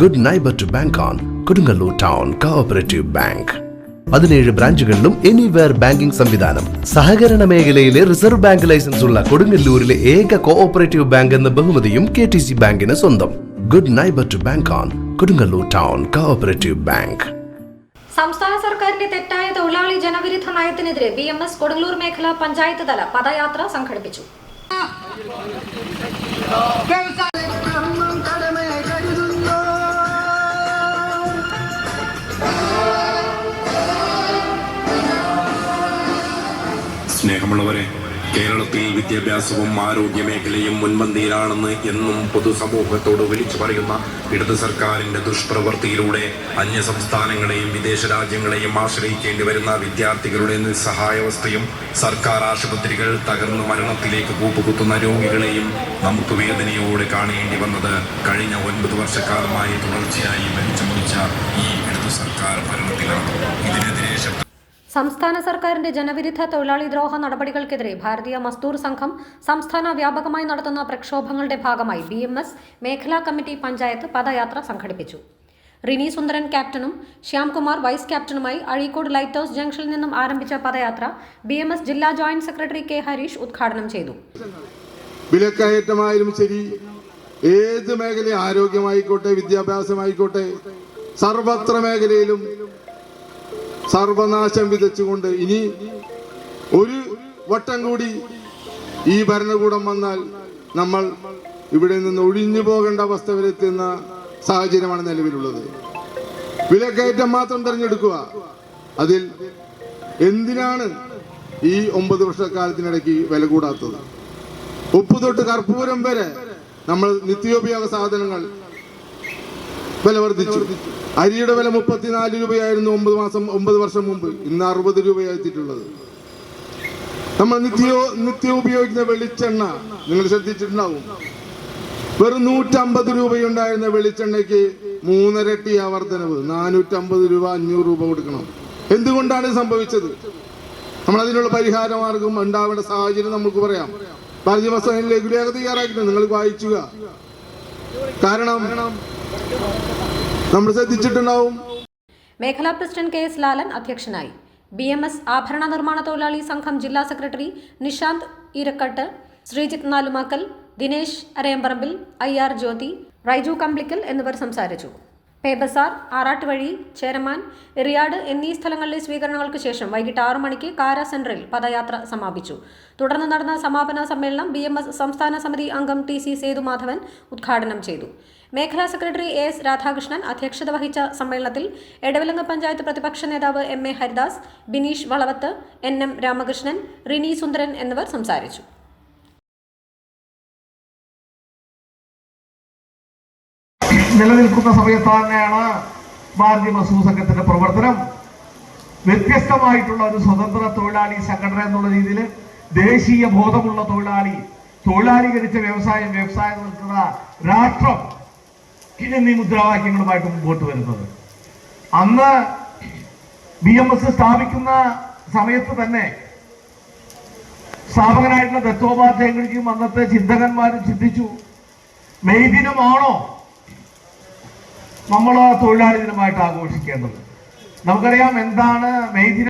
Good neighbour to bank on Kodungallur town cooperative bank പതിനേഴ് ബ്രാഞ്ചുകളിലും anywhere banking സംവിധാനം. സഹകരണ മേഖലയിലെ റിസർവ് ബാങ്ക് ലൈസൻസ് ഉള്ള കൊടുങ്ങല്ലൂരിലെ ഏക കോഓപ്പറേറ്റീവ് ബാങ്ക് എന്ന ബഹുമതിയും കെ ടി സി ബാങ്കിന് സ്വന്തം. Good neighbour to bank on Kodungallur town cooperative bank സംസ്ഥാന സർക്കാരിന്റെ തെറ്റായ തൊഴിലാളി ജനവിരുദ്ധ നയത്തിനെതിരെ ബി എം എസ് കൊടുങ്ങല്ലൂർ മേഖല പഞ്ചായത്ത് തല പദയാത്ര സംഘടിപ്പിച്ചു. സ്നേഹമുള്ളവരെ കേരളത്തിൽ വിദ്യാഭ്യാസവും ആരോഗ്യ മേഖലയും മുൻപന്തിയിലാണെന്ന് എന്നും പൊതുസമൂഹത്തോട് വിളിച്ചു പറയുന്ന ഇടത് സർക്കാരിന്റെ ദുഷ്പ്രവൃത്തിയിലൂടെ അന്യ സംസ്ഥാനങ്ങളെയും വിദേശ രാജ്യങ്ങളെയും ആശ്രയിക്കേണ്ടി വരുന്ന വിദ്യാർത്ഥികളുടെ നിസ്സഹായാവസ്ഥയും സർക്കാർ ആശുപത്രികൾ തകർന്ന് മരണത്തിലേക്ക് കൂപ്പുകുത്തുന്ന രോഗികളെയും നമുക്ക് വേദനയോടെ കാണേണ്ടി വന്നത് കഴിഞ്ഞ ഒൻപത് വർഷക്കാലമായി തുടർച്ചയായി ഭരിച്ചുമുറിച്ച ഈ ഇടതു സർക്കാർ ഭരണത്തിലാണ്. ഇതിനെതിരെ ശക്ത സംസ്ഥാന സർക്കാരിന്റെ ജനവിരുദ്ധ തൊഴിലാളി ദ്രോഹ നടപടികൾക്കെതിരെ ഭാരതീയ മസ്ദൂർ സംഘം സംസ്ഥാന വ്യാപകമായി നടത്തുന്ന പ്രക്ഷോഭങ്ങളുടെ ഭാഗമായി ബി എം എസ് മേഖലാ കമ്മിറ്റി പഞ്ചായത്ത് പദയാത്ര സംഘടിപ്പിച്ചു. റിനി സുന്ദരൻ ക്യാപ്റ്റനും ശ്യാംകുമാർ വൈസ് ക്യാപ്റ്റനുമായി അഴീക്കോട് ലൈറ്റ് ഹൌസ് ജംഗ്ഷനിൽ നിന്നും ആരംഭിച്ച പദയാത്ര ബി എം എസ് ജില്ലാ ജോയിന്റ് സെക്രട്ടറി കെ ഹരീഷ് ഉദ്ഘാടനം ചെയ്തു. വിലക്കയറ്റമായാലും ശരി ഏത് മേഖല ആരോഗ്യമായിക്കോട്ടെ വിദ്യാഭ്യാസമായിക്കോട്ടെ സർവത്ര മേഖലയിലും സർവനാശം വിതച്ചുകൊണ്ട് ഇനി ഒരു വട്ടം കൂടി ഈ ഭരണകൂടം വന്നാൽ നമ്മൾ ഇവിടെ നിന്ന് ഒഴിഞ്ഞു പോകേണ്ട അവസ്ഥ വരെത്തുന്ന സാഹചര്യമാണ് നിലവിലുള്ളത്. വിലക്കയറ്റം മാത്രം തിരഞ്ഞെടുക്കുക. അതിൽ എന്തിനാണ് ഈ ഒമ്പത് വർഷക്കാലത്തിനിടയ്ക്ക് വില കൂടാത്തത്? ഉപ്പ് തൊട്ട് കർപ്പൂരം വരെ നമ്മൾ നിത്യോപയോഗ സാധനങ്ങൾ വില വർദ്ധിച്ചു. അരിയുടെ വില മുപ്പത്തിനാല് രൂപയായിരുന്നു ഒമ്പത് മാസം ഒമ്പത് വർഷം മുമ്പ്. ഇന്ന് അറുപത് രൂപയായിട്ടുള്ളത് നമ്മൾ നിത്യോ നിത്യം ഉപയോഗിക്കുന്ന വെളിച്ചെണ്ണ നിങ്ങൾ ശ്രദ്ധിച്ചിട്ടുണ്ടാവും. വെറും നൂറ്റമ്പത് രൂപയുണ്ടായിരുന്ന വെളിച്ചെണ്ണയ്ക്ക് മൂന്നരട്ടി ആവർത്തനവ് നാനൂറ്റമ്പത് രൂപ അഞ്ഞൂറ് രൂപ കൊടുക്കണം. എന്തുകൊണ്ടാണ് സംഭവിച്ചത്? നമ്മൾ അതിനുള്ള പരിഹാര മാർഗം ഉണ്ടാവേണ്ട സാഹചര്യം നമുക്ക് പറയാം. ഭാരതീയ മസ്താനിൽ ലഘുലേഖ തയ്യാറാക്കിയിട്ടുണ്ട്. നിങ്ങൾ വായിച്ചുക. കാരണം നമ്മൾ ശ്രദ്ധിച്ചിട്ടുണ്ടാവും. മേഖലാ പ്രസിഡന്റ് കെ എസ് ലാലൻ അധ്യക്ഷനായി. ബി എം എസ് ആഭരണ നിർമ്മാണ തൊഴിലാളി സംഘം ജില്ലാ secretary Nishanth Irakkat Sreejith Nalumakkal Dinesh Arayamparambil I R Jyothi Raiju Kamplikkal എന്നിവർ സംസാരിച്ചു. പേബസാർ ആറാട്ടുവഴി ചേരമാൻ എറിയാട് എന്നീ സ്ഥലങ്ങളിലെ സ്വീകരണങ്ങൾക്ക് ശേഷം വൈകിട്ട് ആറു മണിക്ക് കാര സെന്ററിൽ പദയാത്ര സമാപിച്ചു. തുടർന്ന് നടന്ന സമാപന സമ്മേളനം ബി സംസ്ഥാന സമിതി അംഗം ടി സി സേതുമാധവൻ ഉദ്ഘാടനം ചെയ്തു. മേഖലാ സെക്രട്ടറി എ എസ് രാധാകൃഷ്ണൻ അധ്യക്ഷത വഹിച്ച സമ്മേളനത്തിൽ എടവിലങ്ങ പഞ്ചായത്ത് പ്രതിപക്ഷ നേതാവ് M A Haridas Bineesh Valavath N M Ramakrishnan Rini Sundaran എന്നിവർ സംസാരിച്ചു. നിലനിൽക്കുന്ന സമയത്ത് തന്നെയാണ് മാധ്യമ മസൂർ പ്രവർത്തനം. വ്യത്യസ്തമായിട്ടുള്ള ഒരു സ്വതന്ത്ര തൊഴിലാളി സംഘടന എന്നുള്ള രീതിയിൽ ദേശീയ ബോധമുള്ള തൊഴിലാളി തൊഴിലാളികരിച്ച വ്യവസായം വ്യവസായം നിൽക്കുന്ന രാഷ്ട്രം എന്നീ മുദ്രാവാക്യങ്ങളുമായിട്ട് മുമ്പോട്ട് വരുന്നത്. അന്ന് ബി എം എസ് സ്ഥാപിക്കുന്ന സമയത്ത് തന്നെ സ്ഥാപകനായിട്ടുള്ള ദത്തോപാധ്യായങ്ങൾക്കും അന്നത്തെ ചിന്തകന്മാരും ചിന്തിച്ചു മെയ് ദിനമാണോ നമ്മൾ തൊഴിലാളി ദിനമായിട്ട് ആഘോഷിക്കേണ്ടത്. നമുക്കറിയാം എന്താണ് മെയ്